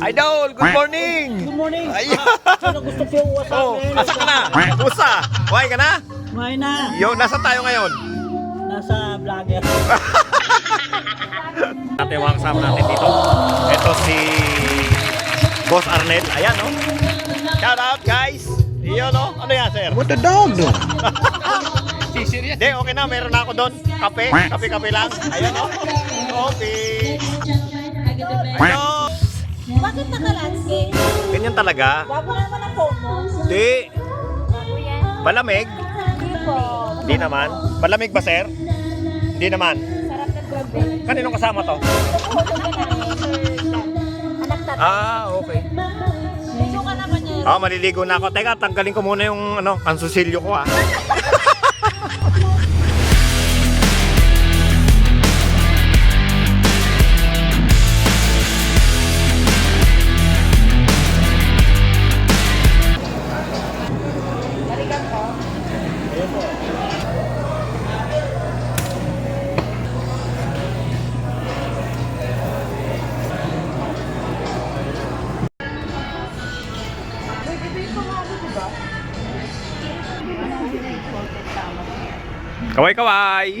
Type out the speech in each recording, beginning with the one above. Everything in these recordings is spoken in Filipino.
Idol, good morning! Good morning. Ay, Sino gusto ko yung WhatsApp oh, asa ka na? Kumusta? Buhay ka na? May na. Yo, nasa tayo ngayon? Nasa vlogger. Natin yung mga kasama natin dito. Ito si Boss Arnel. Ayan, no? Shout out, guys! Iyon, no? Ano yan, sir? What the dog doing? Hindi, okay na. Meron na ako doon. Kape. Kape-kape lang. Ayan, no? Coffee. Ano? Bakit naka-landscape? Ganyan talaga. Bago na naman ang phone mo. Hindi. Malamig. Hindi po. Hindi naman. Malamig ba, sir? Hindi naman. Sarap ng grabe. Kaninong kasama to? Anak tatay. Ah, okay. Medyo ka naman niya. Ah, maliligo na ako. Teka, tanggalin ko muna yung ano, kansusilyo ko ah. Kaway kaway.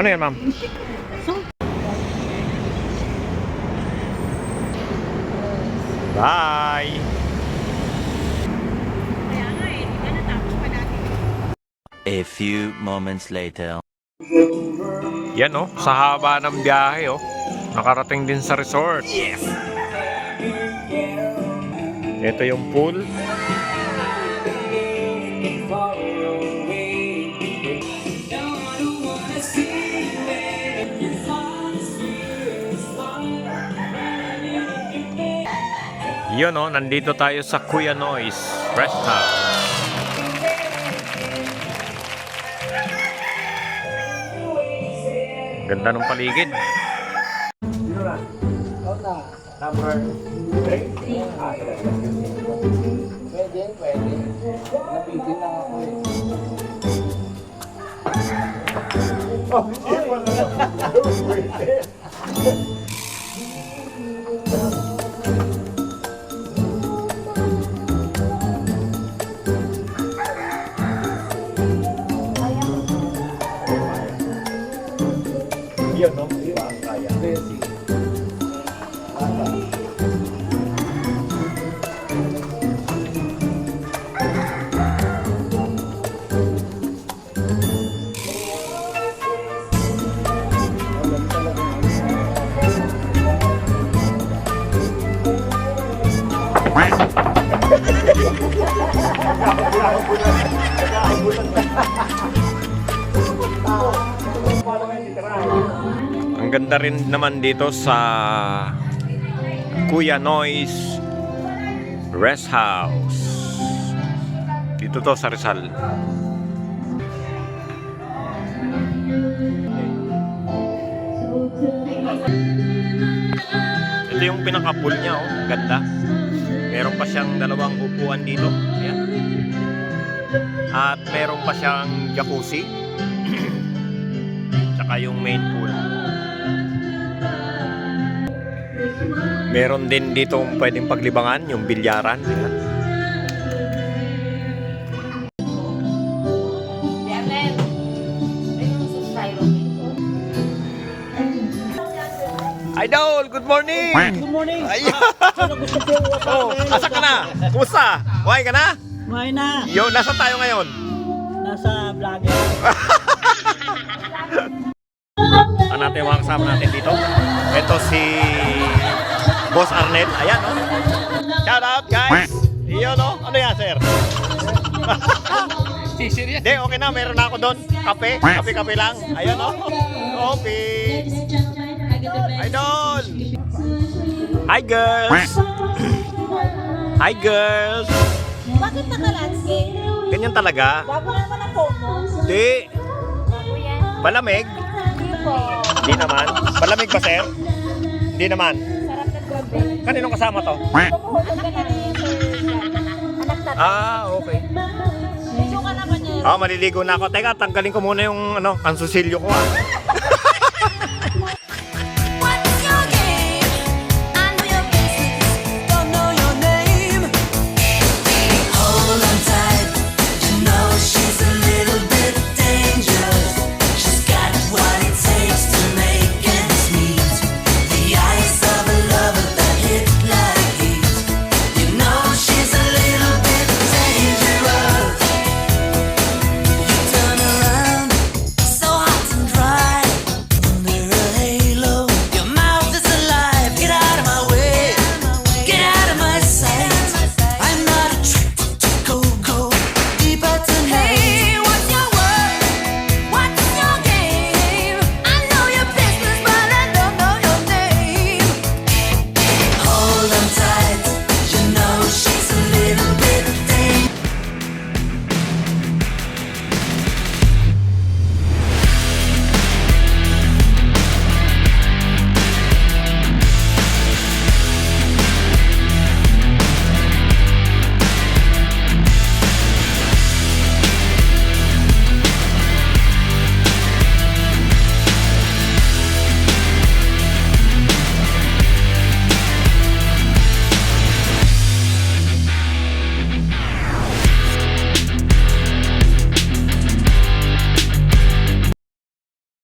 ano yan, ma'am? Bye. A few moments later. Yan oh, sa haba ng biyahe oh. Nakarating din sa resort. Yes! Ito yung pool. Yun oh, nandito tayo sa Kuya Noise Rest House. Ganda ng paligid. Number Pwede, pwede. Napitin lang ako eh. Yun, ganda rin naman dito sa Kuya Noise Rest House. Dito to sa Rizal. Ito yung pinaka-pool niya, oh. Ganda. Meron pa siyang dalawang upuan dito. Ayan. At meron pa siyang jacuzzi. Tsaka yung main pool. Meron din dito pwedeng paglibangan, yung bilyaran. Ayan. Idol, good morning! Good morning. Ay, gusto ko yung WhatsApp oh, asa ka na? Kumusta? Buhay ka na? May na. Yo, nasa tayo ngayon? Nasa vlogger. Ano natin yung mga kasama natin dito? Ito si Boss Arnel. Ayan, no? Shout out, guys! Iyon, no? Ano yan, sir? Hindi, okay na. Meron na ako doon. Kape. Kape-kape lang. Ayan, no? Coffee. Idol! Hi, girls! Hi, girls! Bakit naka-landscape? Ganyan talaga. Bago na naman ang phone mo. Hindi. Malamig. Hindi po. Hindi naman. Malamig ba, sir? Hindi naman. Kaninong kasama to? Ah, okay. Ah, maliligo na ako. Teka, tanggalin ko muna yung ano, kansusilyo ko ah.